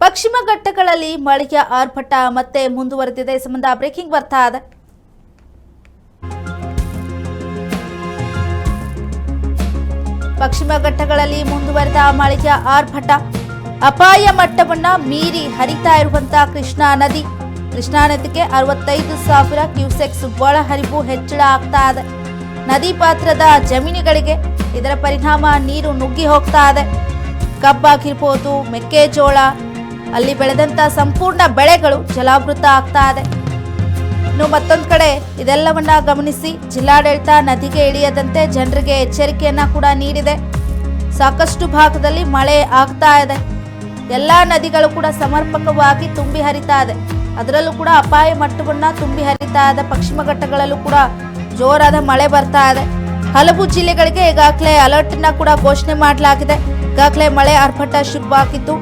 ಪಶ್ಚಿಮ ಘಟ್ಟಗಳಲ್ಲಿ ಮಳೆಯ ಆರ್ಭಟ ಮತ್ತೆ ಮುಂದುವರೆದಿದೆ. ಸಂಬಂಧ ಬ್ರೇಕಿಂಗ್ ಬರ್ತಾ ಇದೆ. ಪಶ್ಚಿಮ ಘಟ್ಟಗಳಲ್ಲಿ ಮುಂದುವರೆದ ಮಳೆಯ ಆರ್ಭಟ. ಅಪಾಯ ಮಟ್ಟವನ್ನ ಮೀರಿ ಹರಿತಾ ಇರುವಂತಹ ಕೃಷ್ಣಾ ನದಿ. ಕೃಷ್ಣಾ ನದಿಗೆ ಅರವತ್ತೈದು ಸಾವಿರ ಕ್ಯೂಸೆಕ್ಸ್ ಒಳಹರಿವು ಹೆಚ್ಚಳ ಆಗ್ತಾ ಇದೆ. ನದಿ ಪಾತ್ರದ ಜಮೀನುಗಳಿಗೆ ಇದರ ಪರಿಣಾಮ ನೀರು ನುಗ್ಗಿ ಹೋಗ್ತಾ ಇದೆ. ಕಬ್ಬಾಗಿರ್ಬೋದು, ಮೆಕ್ಕೆಜೋಳ ಅಲ್ಲಿ ಬೆಳೆದಂತ ಸಂಪೂರ್ಣ ಬೆಳೆಗಳು ಜಲಾವೃತ ಆಗ್ತಾ ಇದೆ. ಇನ್ನು ಮತ್ತೊಂದು ಕಡೆ ಇದೆಲ್ಲವನ್ನ ಗಮನಿಸಿ ಜಿಲ್ಲಾಡಳಿತ ನದಿಗೆ ಇಳಿಯದಂತೆ ಜನರಿಗೆ ಎಚ್ಚರಿಕೆಯನ್ನ ಕೂಡ ನೀಡಿದೆ. ಸಾಕಷ್ಟು ಭಾಗದಲ್ಲಿ ಮಳೆ ಆಗ್ತಾ ಇದೆ. ಎಲ್ಲ ನದಿಗಳು ಕೂಡ ಸಮರ್ಪಕವಾಗಿ ತುಂಬಿ ಹರಿತಾ ಇದೆ. ಅದರಲ್ಲೂ ಕೂಡ ಅಪಾಯ ಮಟ್ಟವನ್ನ ತುಂಬಿ ಹರಿತಾ ಇದೆ. ಪಶ್ಚಿಮ ಘಟ್ಟಗಳಲ್ಲೂ ಕೂಡ ಜೋರಾದ ಮಳೆ ಬರ್ತಾ ಇದೆ. ಹಲವು ಜಿಲ್ಲೆಗಳಿಗೆ ಈಗಾಗಲೇ ಅಲರ್ಟ್ ಕೂಡ ಘೋಷಣೆ ಮಾಡಲಾಗಿದೆ. ಈಗಾಗಲೇ ಮಳೆ ಆರ್ಭಟ ಶುರುವಾಗಿದ್ದು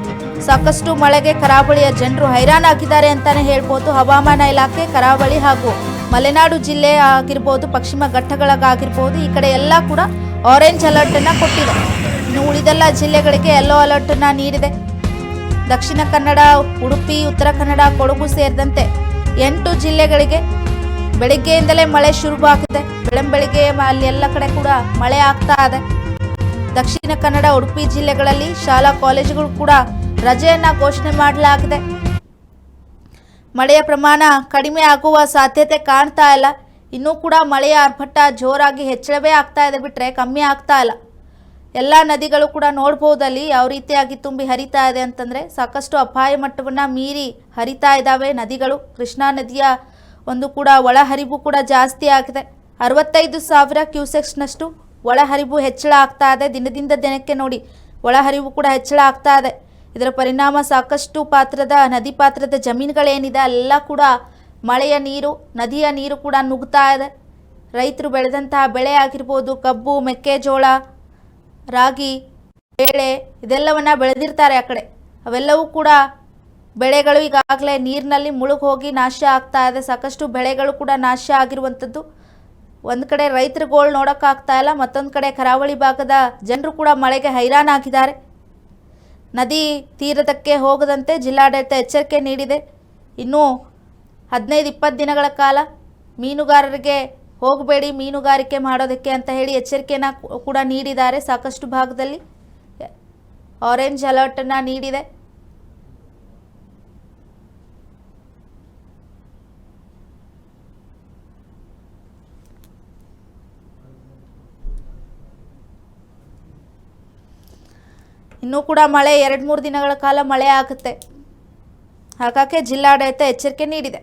ಸಾಕಷ್ಟು ಮಳೆಗೆ ಕರಾವಳಿಯ ಜನರು ಹೈರಾಣಾಗಿದ್ದಾರೆ ಅಂತಾನೆ ಹೇಳ್ಬೋದು ಹವಾಮಾನ ಇಲಾಖೆ, ಕರಾವಳಿ ಹಾಗೂ ಮಲೆನಾಡು ಜಿಲ್ಲೆ ಆಗಿರ್ಬೋದು, ಪಶ್ಚಿಮ ಘಟ್ಟಗಳಾಗಿರ್ಬೋದು, ಈ ಕಡೆ ಎಲ್ಲ ಕೂಡ ಆರೆಂಜ್ ಅಲರ್ಟ್ ಅನ್ನ ಕೊಟ್ಟಿದೆ. ಇನ್ನು ಉಳಿದೆಲ್ಲ ಜಿಲ್ಲೆಗಳಿಗೆ ಯೆಲ್ಲೋ ಅಲರ್ಟ್ ಅನ್ನ ನೀಡಿದೆ. ದಕ್ಷಿಣ ಕನ್ನಡ, ಉಡುಪಿ, ಉತ್ತರ ಕನ್ನಡ, ಕೊಡಗು ಸೇರಿದಂತೆ ಎಂಟು ಜಿಲ್ಲೆಗಳಿಗೆ ಬೆಳಗ್ಗೆಯಿಂದಲೇ ಮಳೆ ಶುರುವಾಗಿದೆ. ಬೆಳಂಬೆಳಿಗ್ಗೆ ಅಲ್ಲಿ ಎಲ್ಲ ಕಡೆ ಕೂಡ ಮಳೆ ಆಗ್ತಾ ಇದೆ. ದಕ್ಷಿಣ ಕನ್ನಡ, ಉಡುಪಿ ಜಿಲ್ಲೆಗಳಲ್ಲಿ ಶಾಲಾ, ಕಾಲೇಜುಗಳು ಕೂಡ ರಜೆಯನ್ನ ಘೋಷಣೆ ಮಾಡಲಾಗಿದೆ. ಮಳೆಯ ಪ್ರಮಾಣ ಕಡಿಮೆ ಆಗುವ ಸಾಧ್ಯತೆ ಕಾಣ್ತಾ ಇಲ್ಲ. ಇನ್ನೂ ಕೂಡ ಮಳೆಯ ಆರ್ಭಟ ಜೋರಾಗಿ ಹೆಚ್ಚಳವೇ ಆಗ್ತಾ ಇದೆ ಬಿಟ್ಟರೆ ಕಮ್ಮಿ ಆಗ್ತಾ ಇಲ್ಲ. ಎಲ್ಲ ನದಿಗಳು ಕೂಡ ನೋಡ್ಬೋದಲ್ಲಿ ಯಾವ ರೀತಿಯಾಗಿ ತುಂಬಿ ಹರಿತಾ ಇದೆ ಅಂತಂದರೆ ಸಾಕಷ್ಟು ಅಪಾಯ ಮಟ್ಟವನ್ನು ಮೀರಿ ಹರಿತಾ ಇದ್ದಾವೆ ನದಿಗಳು. ಕೃಷ್ಣಾ ನದಿಯ ಒಂದು ಕೂಡ ಒಳಹರಿವು ಕೂಡ ಜಾಸ್ತಿ ಆಗಿದೆ. ಅರವತ್ತೈದು ಸಾವಿರ ಕ್ಯೂಸೆಕ್ಸ್ನಷ್ಟು ಒಳಹರಿವು ಹೆಚ್ಚಳ ಆಗ್ತಾ ಇದೆ. ದಿನದಿಂದ ದಿನಕ್ಕೆ ನೋಡಿ ಒಳಹರಿವು ಕೂಡ ಹೆಚ್ಚಳ ಆಗ್ತಾ ಇದೆ. ಇದರ ಪರಿಣಾಮ ಸಾಕಷ್ಟು ಪಾತ್ರದ, ನದಿ ಪಾತ್ರದ ಜಮೀನುಗಳೇನಿದೆ ಎಲ್ಲ ಕೂಡ ಮಳೆಯ ನೀರು, ನದಿಯ ನೀರು ಕೂಡ ನುಗ್ತಾ ಇದೆ. ರೈತರು ಬೆಳೆದಂತಹ ಬೆಳೆ ಆಗಿರ್ಬೋದು, ಕಬ್ಬು, ಮೆಕ್ಕೆಜೋಳ, ರಾಗಿ, ಬೇಳೆ, ಇದೆಲ್ಲವನ್ನ ಬೆಳೆದಿರ್ತಾರೆ ಆ ಕಡೆ. ಅವೆಲ್ಲವೂ ಕೂಡ ಬೆಳೆಗಳು ಈಗಾಗಲೇ ನೀರಿನಲ್ಲಿ ಮುಳುಗಿ ಹೋಗಿ ನಾಶ ಆಗ್ತಾ ಇದೆ. ಸಾಕಷ್ಟು ಬೆಳೆಗಳು ಕೂಡ ನಾಶ ಆಗಿರುವಂಥದ್ದು. ಒಂದು ಕಡೆ ರೈತರುಗಳು ನೋಡೋಕ್ಕಾಗ್ತಾ ಇಲ್ಲ, ಮತ್ತೊಂದು ಕಡೆ ಕರಾವಳಿ ಭಾಗದ ಜನರು ಕೂಡ ಮಳೆಗೆ ಹೈರಾಣಾಗಿದ್ದಾರೆ ನದಿ ತೀರದಕ್ಕೆ ಹೋಗದಂತೆ ಜಿಲ್ಲಾಡಳಿತ ಎಚ್ಚರಿಕೆ ನೀಡಿದೆ. ಇನ್ನೂ ಹದಿನೈದು ಇಪ್ಪತ್ತು ದಿನಗಳ ಕಾಲ ಮೀನುಗಾರರಿಗೆ ಹೋಗಬೇಡಿ, ಮೀನುಗಾರಿಕೆ ಮಾಡೋದಕ್ಕೆ ಅಂತ ಹೇಳಿ ಎಚ್ಚರಿಕೆಯನ್ನು ಕೂಡ ನೀಡಿದ್ದಾರೆ ಸಾಕಷ್ಟು ಭಾಗದಲ್ಲಿ. ಆರೆಂಜ್ ಅಲರ್ಟನ್ನು ನೀಡಿದೆ. ಇನ್ನೂ ಕೂಡ ಮಳೆ ಎರಡು ಮೂರು ದಿನಗಳ ಕಾಲ ಮಳೆ ಆಗುತ್ತೆ. ಹಾಗಾಗಿ ಜಿಲ್ಲಾಡಳಿತ ಎಚ್ಚರಿಕೆ ನೀಡಿದೆ.